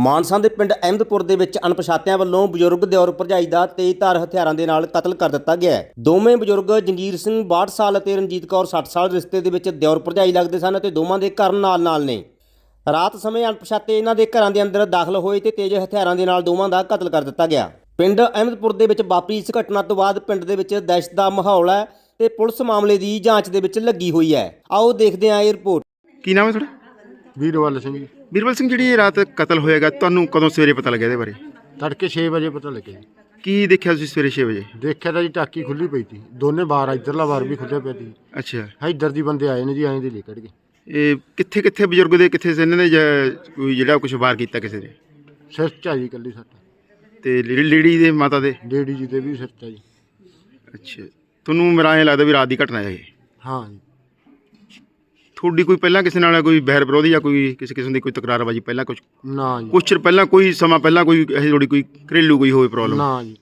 ਮਾਨਸਾ ਦੇ ਪਿੰਡ ਅਹਿਮਦਪੁਰ ਦੇ ਵਿੱਚ ਅਣਪਛਾਤਿਆਂ ਵੱਲੋਂ ਬਜ਼ੁਰਗ ਦਿਓਰ ਭਰਜਾਈ ਦਾ ਤੇਜ਼ਧਾਰ ਹਥਿਆਰਾਂ ਦੇ ਨਾਲ ਕਤਲ ਕਰ ਦਿੱਤਾ ਗਿਆ ਹੈ। ਦੋਵੇਂ ਬਜ਼ੁਰਗ ਜੰਗੀਰ ਸਿੰਘ 62 ਸਾਲ ਅਤੇ ਰਣਜੀਤ ਕੌਰ 60 ਸਾਲ ਰਿਸ਼ਤੇ ਦੇ ਵਿੱਚ ਦਿਓਰ ਭਰਜਾਈ ਲੱਗਦੇ ਸਨ ਅਤੇ ਦੋਵਾਂ ਦੇ ਘਰ ਨਾਲ-ਨਾਲ ਨੇ। ਰਾਤ ਸਮੇਂ ਅਣਪਛਾਤੇ ਇਹਨਾਂ ਦੇ ਘਰਾਂ ਦੇ ਅੰਦਰ ਦਾਖਲ ਹੋਏ ਤੇ ਤੇਜ਼ ਹਥਿਆਰਾਂ ਦੇ ਨਾਲ ਦੋਵਾਂ ਦਾ ਕਤਲ ਕਰ ਦਿੱਤਾ ਗਿਆ। ਪਿੰਡ ਅਹਿਮਦਪੁਰ ਦੇ ਵਿੱਚ ਵਾਪਰੀ ਇਸ ਘਟਨਾ ਤੋਂ ਬਾਅਦ ਪਿੰਡ ਦੇ ਵਿੱਚ ਦਹਿਸ਼ਤ ਦਾ ਮਾਹੌਲ ਹੈ ਤੇ ਪੁਲਿਸ ਮਾਮਲੇ ਦੀ ਜਾਂਚ ਦੇ ਵਿੱਚ ਲੱਗੀ ਹੋਈ ਹੈ। ਆਓ ਦੇਖਦੇ ਹਾਂ ਇਹ ਰਿਪੋਰਟ। ਕੀ ਨਾਮ ਹੈ ਤੁਹਾਡਾ? ਵੀਰਵਾਲ ਸਿੰਘ ਜੀ। ਬੀਰਬਲ ਸਿੰਘ ਜਿਹੜੀ ਇਹ ਰਾਤ ਕਤਲ ਹੋਏਗਾ ਤੁਹਾਨੂੰ ਕਦੋਂ ਸਵੇਰੇ ਪਤਾ ਲੱਗਿਆ ਇਹਦੇ ਬਾਰੇ? ਤੜਕੇ 6 ਵਜੇ ਪਤਾ ਲੱਗਿਆ ਜੀ। ਕੀ ਦੇਖਿਆ ਤੁਸੀਂ ਸਵੇਰੇ 6 ਵਜੇ? ਦੇਖਿਆ ਤਾਂ ਜੀ ਟਾਕੀ ਖੁੱਲੀ ਪਈ ਸੀ। ਦੋਨੇ ਬਾਰ ਇਧਰਲਾ ਬਾਰ ਵੀ ਖੁੱਲਿਆ ਪਿਆ ਸੀ। ਅੱਛਾ। ਇੱਧਰ ਦੀ ਬੰਦੇ ਆਏ ਨੇ ਜੀ ਐਂ ਦੇ ਲੈ ਕੱਢ ਗਏ। ਇਹ ਕਿੱਥੇ ਕਿੱਥੇ ਬਜ਼ੁਰਗ ਦੇ ਕਿੱਥੇ ਸੀ ਇਹਨਾਂ ਨੇ ਜਾਂ ਕੋਈ ਜਿਹੜਾ ਕੁਝ ਵਾਰ ਕੀਤਾ ਕਿਸੇ ਨੇ ਸਿਰ 'ਚ ਆ ਜੀ ਕੱਲੀ ਸੱਟ। ਤੇ ਲੇ- ਲੇਡੀ ਦੇ ਮਾਤਾ ਦੇ? ਡੇਡੀ ਜੀ ਦੇ ਵੀ ਸਿਰ 'ਚ ਆ ਜੀ। ਅੱਛਾ। ਤੁਹਾਨੂੰ ਮੇਰਾ ਐਂ ਲੱਗਦਾ ਵੀ ਰਾਤ ਦੀ ਘਟਨਾ ਹੈ ਇਹ। ਹਾਂ ਜੀ। ਤੁਹਾਡੀ ਕੋਈ ਪਹਿਲਾਂ ਕਿਸੇ ਨਾਲ ਕੋਈ ਬਹਿਰ ਵਿਰੋਧੀ ਜਾਂ ਕੋਈ ਕਿਸੇ ਕਿਸਮ ਦੀ ਕੋਈ ਤਕਰਾਰਬਾਜੀ ਪਹਿਲਾਂ ਕੁਝ ਨਾ ਜੀ। ਕੁਛ ਚਿਰ ਪਹਿਲਾਂ ਕੋਈ ਸਮਾਂ ਪਹਿਲਾਂ ਕੋਈ ਇਹ ਥੋੜੀ ਕੋਈ ਘਰੇਲੂ ਕੋਈ ਹੋਵੇ ਪ੍ਰੋਬਲਮ ਨਾ ਜੀ।